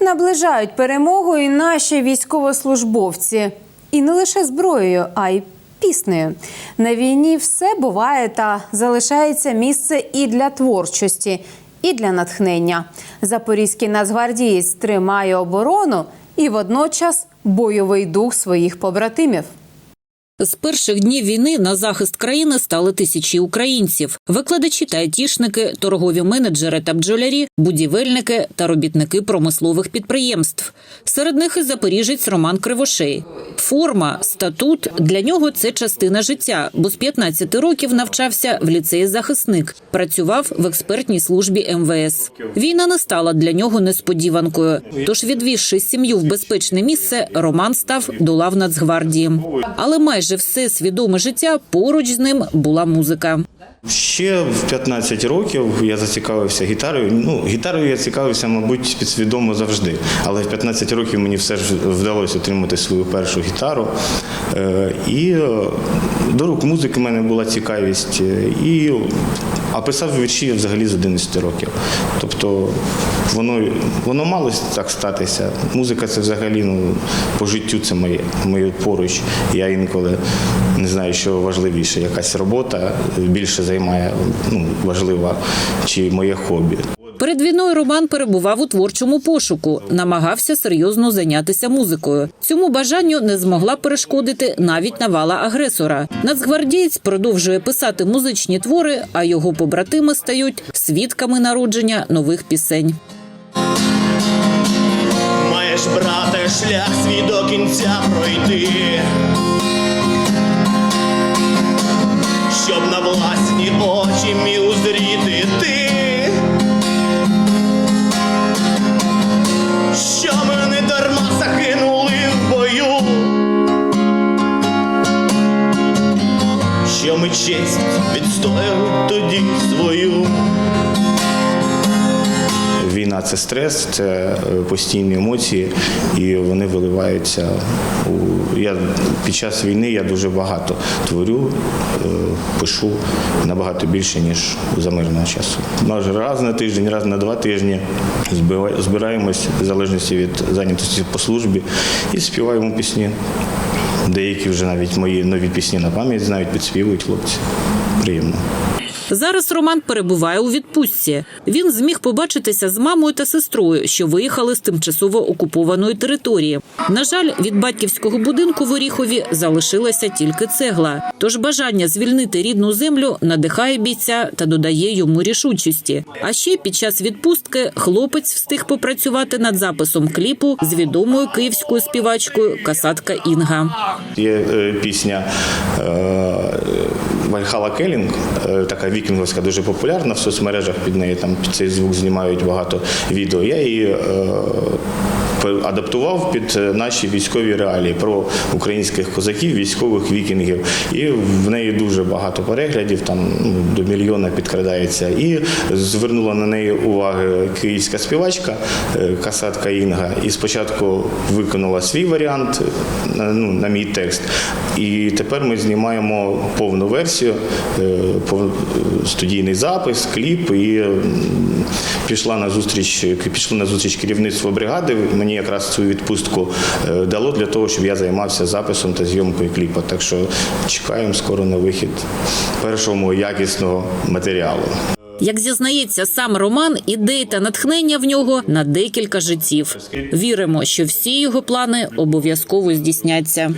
Наближають перемогу і наші військовослужбовці. І не лише зброєю, а й піснею. На війні все буває та залишається місце і для творчості, і для натхнення. Запорізький нацгвардієць тримає оборону і водночас бойовий дух своїх побратимів. З перших днів війни на захист країни стали тисячі українців: викладачі та айтішники, торгові менеджери та бджолярі, будівельники та робітники промислових підприємств. Серед них і запоріжець Роман Кривошей. Форма, статут для нього це частина життя, бо з 15 років навчався в ліцеї захисник, працював в експертній службі МВС. Війна не стала для нього несподіванкою. Тож, відвізши сім'ю в безпечне місце, Роман став до лав Нацгвардії. Але майже все свідоме життя поруч з ним була музика. Ще в 15 років я зацікавився гітарою. Ну, гітарою я цікавився, мабуть, підсвідомо завжди. Але в 15 років мені все ж вдалося отримати свою першу гітару. Е, І е, до рук музики в мене була цікавість. е, І, а писав вірші взагалі з 11 років. Тобто воно, воно мало так статися. Музика це взагалі ну, по життю це моє, моє поруч. Я інколи не знаю, що важливіше, якась робота більше займає ну, важлива, чи моє хобі. Перед війною Роман перебував у творчому пошуку, намагався серйозно зайнятися музикою. Цьому бажанню не змогла перешкодити навіть навала агресора. Нацгвардієць продовжує писати музичні твори, а його побратими стають свідками народження нових пісень. Маєш, брате, шлях свій до кінця пройти, щоб на власні очі міг узріти ти, що мене дарма загинули в бою, що ми честь відстояли тоді свою. Війна це стрес, це е, постійні емоції, і вони виливаються у я під час війни я дуже багато творю, е, пишу набагато більше, ніж за мирного часу. Може, раз на тиждень, раз на два тижні збираємось в залежності від зайнятості по службі і співаємо пісні. Деякі вже навіть мої нові пісні на пам'ять знають, підспівують хлопці. Приємно. Зараз Роман перебуває у відпустці. Він зміг побачитися з мамою та сестрою, що виїхали з тимчасово окупованої території. На жаль, від батьківського будинку в Оріхові залишилася тільки цегла. Тож бажання звільнити рідну землю надихає бійця та додає йому рішучості. А ще під час відпустки хлопець встиг попрацювати над записом кліпу з відомою київською співачкою Касатка Інга. Є е, пісня е, Вальхала Келінг, е, така вікінговська, дуже популярна в соцмережах. Під неї там під цей звук знімають багато відео. Я її е, адаптував під е, наші військові реалії про українських козаків, військових вікінгів. І в неї дуже багато переглядів, там ну, до мільйона підкрадається. І звернула на неї уваги київська співачка е, Касатка Інга. І спочатку виконала свій варіант на, ну, на мій текст. І тепер ми знімаємо повну версію, е, студійний запис, кліп. І пішла на зустріч, пішло на зустріч керівництво бригади. Мені якраз цю відпустку е, дало для того, щоб я займався записом та зйомкою кліпа. Так що чекаємо скоро на вихід першого якісного матеріалу. Як зізнається сам Роман, ідеї та натхнення в нього на декілька життів. Віримо, що всі його плани обов'язково здійсняться.